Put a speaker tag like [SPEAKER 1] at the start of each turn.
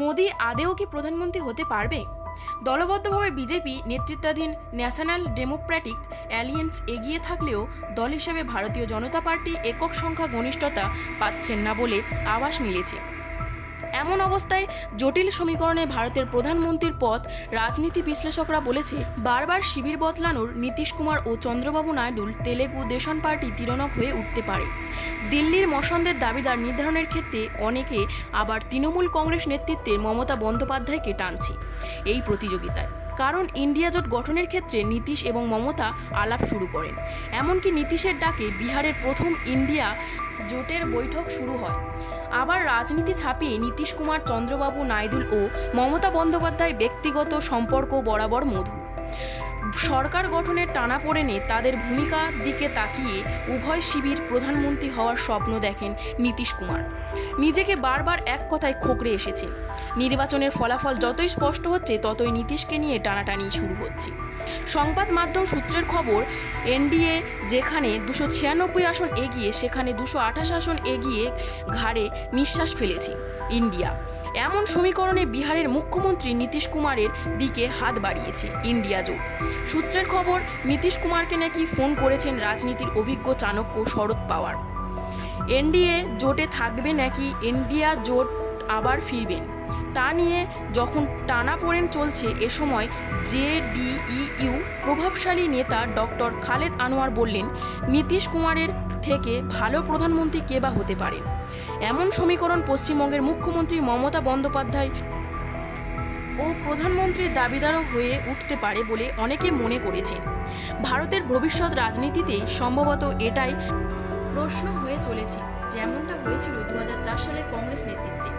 [SPEAKER 1] মোদি আদেও কি প্রধানমন্ত্রী হতে পারবে? দলবদ্ধভাবে বিজেপি, নেতৃত্বাধীন ন্যাশনাল ডেমোক্র্যাটিক অ্যালিয়েন্স এগিয়ে থাকলেও দল হিসাবে ভারতীয় জনতা পার্টি একক সংখ্যা ঘনিষ্ঠতা পাচ্ছেন না বলে আভাস মিলেছে। এমন অবস্থায় জটিল সমীকরণে ভারতের প্রধানমন্ত্রীর পদ রাজনীতি বিশ্লেষকরা বলেছে, বারবার শিবির বদলানোর নীতিশ কুমার ও চন্দ্রবাবু নাইডুল তেলেগু দেশন পার্টি তিরণক হয়ে উঠতে পারে। দিল্লির মসন্দের দাবিদার নির্ধারণের ক্ষেত্রে অনেকে আবার তৃণমূল কংগ্রেস নেতৃত্বে মমতা বন্দ্যোপাধ্যায়কে টানছে এই প্রতিযোগিতায়। কারণ ইন্ডিয়া জোট গঠনের ক্ষেত্রে নীতিশ এবং মমতা আলাপ শুরু করেন। এমনকি নীতিশের ডাকে বিহারের প্রথম ইন্ডিয়া জোটের বৈঠক শুরু হয়। আবার রাজনীতি ছাপিয়ে নীতিশ কুমার চন্দ্রবাবু নাইডুল ও মমতা বন্দ্যোপাধ্যায় ব্যক্তিগত সম্পর্ক বরাবর মধুর সরকার গঠনের টানা টানাপোড়েনে তাদের ভূমিকা দিকে তাকিয়ে উভয় শিবির প্রধানমন্ত্রী হওয়ার স্বপ্ন দেখেন নীতিশ কুমার। নিজেকে বারবার এক কথায় খোকরে এসেছে। নির্বাচনের ফলাফল যতই স্পষ্ট হচ্ছে, ততই নীতিশকে নিয়ে টানাটানি শুরু হচ্ছে। সংবাদ মাধ্যম সূত্রের খবর, এনডিএ যেখানে দুশো ছিয়ানব্বই আসন এগিয়ে, সেখানে দুশো আঠাশ আসন এগিয়ে ঘাড়ে নিঃশ্বাস ফেলেছে ইন্ডিয়া। এমন সমীকরণে বিহারের মুখ্যমন্ত্রী নীতিশ কুমারের দিকে হাত বাড়িয়েছে ইন্ডিয়া জোট। সূত্রের খবর, নীতিশ কুমারকে নাকি ফোন করেছেন রাজনীতির অভিজ্ঞ চাণক্য শরদ পাওয়ার। এনডিএ জোটে থাকবে নাকি ইন্ডিয়া জোট আবার ফিরবেন? তা নিয়ে যখন টানাপোড়েন চলছে, এ সময় জেডিইউ প্রভাবশালী নেতা ডক্টর খালেদ আনোয়ার বললেন, নীতিশ কুমারের থেকে ভালো প্রধানমন্ত্রী কে বা হতে পারে? এমন সমীকরণ পশ্চিমবঙ্গের মুখ্যমন্ত্রী মমতা বন্দ্যোপাধ্যায় ও প্রধানমন্ত্রীর দাবিদারও হয়ে উঠতে পারে বলে অনেকে মনে করেছেন ভারতের ভবিষ্যৎ রাজনীতিতেই সম্ভবত এটাই প্রশ্ন হয়ে চলেছে, যেমনটা হয়েছিল দু হাজার চার সালে কংগ্রেস নেতৃত্বে।